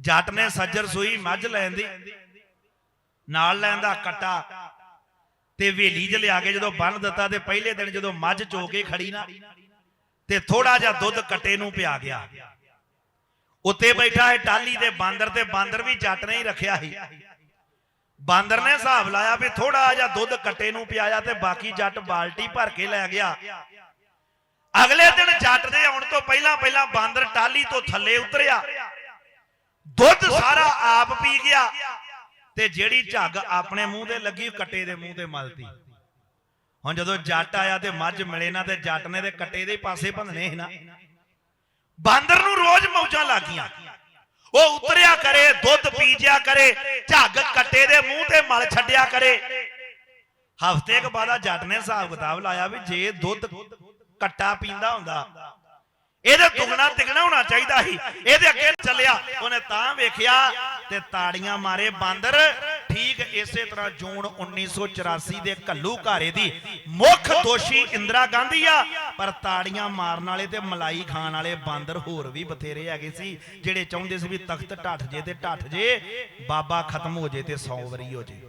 ਜੱਟ ਨੇ ਸੱਜਰ ਸੂਈ ਮੱਝ ਲੈਣ ਦੀ, ਨਾਲ ਲੈਂਦਾ ਕਟਾ ਤੇ ਵੇਲੀ 'ਚ ਲਿਆ ਕੇ ਜਦੋਂ ਬੰਨ ਦਿੱਤਾ ਤੇ ਪਹਿਲੇ ਦਿਨ ਜਦੋਂ ਮੱਝ ਚੋ ਕੇ ਖੜੀ ਨਾ, ਤੇ ਥੋੜਾ ਜਿਹਾ ਦੁੱਧ ਕੱਟੇ ਨੂੰ ਪਿਆ ਗਿਆ। ਉੱਤੇ ਬੈਠਾ ਹੈ ਟਾਲੀ ਦੇ ਬਾਂਦਰ ਤੇ ਬਾਂਦਰ ਵੀ ਜੱਟ ਨੇ ਹੀ ਰੱਖਿਆ ਸੀ। ਬਾਂਦਰ ਨੇ ਹਿਸਾਬ ਲਾਇਆ ਵੀ ਥੋੜਾ ਜਿਹਾ ਦੁੱਧ ਕੱਟੇ ਨੂੰ ਪਿਆਇਆ ਤੇ ਬਾਕੀ ਜੱਟ ਬਾਲਟੀ ਭਰ ਕੇ ਲੈ ਗਿਆ। ਅਗਲੇ ਦਿਨ ਜੱਟ ਦੇ ਆਉਣ ਤੋਂ ਪਹਿਲਾਂ ਪਹਿਲਾਂ ਬਾਂਦਰ ਟਾਲੀ ਤੋਂ ਥੱਲੇ ਉਤਰਿਆ। ਦੁੱਧ ਸਾਰਾ ਆਪ ਪੀ ਗਿਆ ਤੇ ਜਿਹੜੀ ਝੱਗ ਆਪਣੇ ਮੂੰਹ ਤੇ ਲੱਗੀ ਕੱਟੇ ਦੇ ਮੂੰਹ ਤੇ ਮਲਤੀ ਹੁਣ ਜਦੋਂ ਜੱਟ ਆਇਆ ਤੇ ਮੱਝ ਮਿਲੇ ਨਾ ਤੇ ਜੱਟ ਨੇ ਤੇ ਕੱਟੇ ਦੇ ਪਾਸੇ ਭੰਨਣੇ ਸੀ ਨਾ। ਬਾਂਦਰ ਨੂੰ ਰੋਜ਼ ਮੌਜਾਂ ਲੱਗੀਆਂ। ਉਹ ਉਤਰਿਆ ਕਰੇ ਦੁੱਧ ਪੀ ਜਿਆ ਕਰੇ ਝੱਗ ਕੱਟੇ ਦੇ ਮੂੰਹ ਤੇ ਮਲ ਛੱਡਿਆ ਕਰੇ। ਹਫ਼ਤੇ ਕੁ ਬਾਅਦ ਜੱਟ ਨੇ ਹਿਸਾਬ ਕਿਤਾਬ ਲਾਇਆ ਵੀ ਜੇ ਦੁੱਧ ਕੱਟਾ ਪੀਂਦਾ ਹੁੰਦਾ ਇਹਦੇ ਦੁਗਣਾ ਹੋਣਾ ਚਾਹੀਦਾ ਸੀ। ਇਹਦੇ ਅੱਗੇ ਚੱਲਿਆ, ਉਹਨੇ ਤਾਂ ਵੇਖਿਆ ਤੇ ਤਾੜੀਆਂ ਮਾਰੇ ਬਾਂਦਰ। ਠੀਕ ਇਸੇ ਤਰ੍ਹਾਂ ਜੂਨ 1984 ਦੇ ਕੱਲੂ ਘਾਰੇ ਦੀ ਮੁੱਖ ਦੋਸ਼ੀ ਇੰਦਰਾ ਗਾਂਧੀ ਆ। ਪਰ ਤਾੜੀਆਂ ਮਾਰਨ ਵਾਲੇ ਤੇ ਮਲਾਈ ਖਾਣ ਵਾਲੇ ਬਾਂਦਰ ਹੋਰ ਵੀ ਬਥੇਰੇ ਹੈਗੇ ਸੀ, ਜਿਹੜੇ ਚਾਹੁੰਦੇ ਸੀ ਵੀ ਤਖਤ ਢੱਠ ਜੇ ਤੇ ਢੱਠ ਜੇ, ਬਾਬਾ ਖਤਮ ਹੋ ਜੇ ਤੇ 100 ਵਾਰੀ ਹੋ ਜੇ।